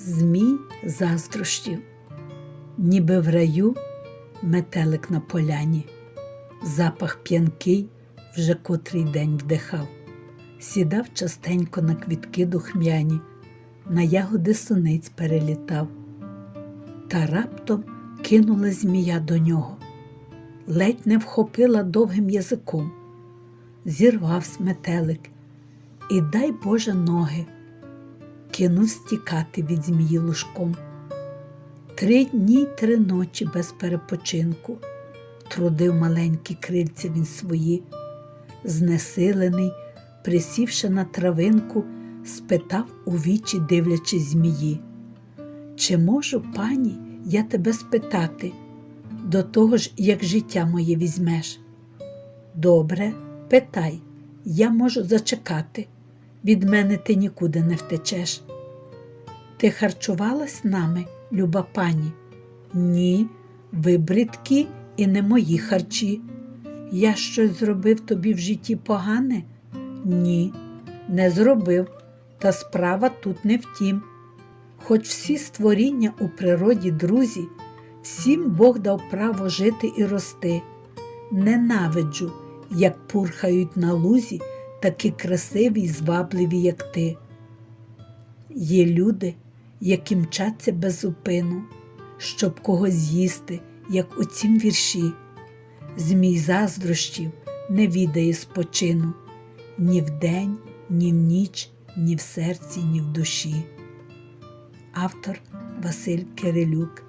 Змій заздрощів, ніби в раю метелик на поляні, запах п'янкий вже котрий день вдихав, сідав частенько на квітки духмяні, на ягоди суниць перелітав. Та раптом кинула змія до нього, ледь не вхопила довгим язиком, зірвався метелик, і дай Боже ноги, кинув стікати від змії лужком. Три дні й три ночі без перепочинку трудив маленькі крильця він свої, знесилений, присівши на травинку, спитав у вічі, дивлячись змії. Чи можу, пані, я тебе спитати, до того ж, як життя моє візьмеш? Добре, питай, я можу зачекати. Від мене ти нікуди не втечеш. Ти харчувалась нами, люба пані? Ні, ви бридкі і не мої харчі. Я щось зробив тобі в житті погане? Ні, не зробив, та справа тут не втім. Хоч всі створіння у природі друзі, всім Бог дав право жити і рости. Ненавиджу, як пурхають на лузі такі красиві й звабливі, як ти. Є люди, які мчаться без зупину, щоб когось з'їсти, як у цім вірші. Змій заздрощів не відає спочину ні вдень, ні в ніч, ні в серці, ні в душі. Автор Василь Кирилюк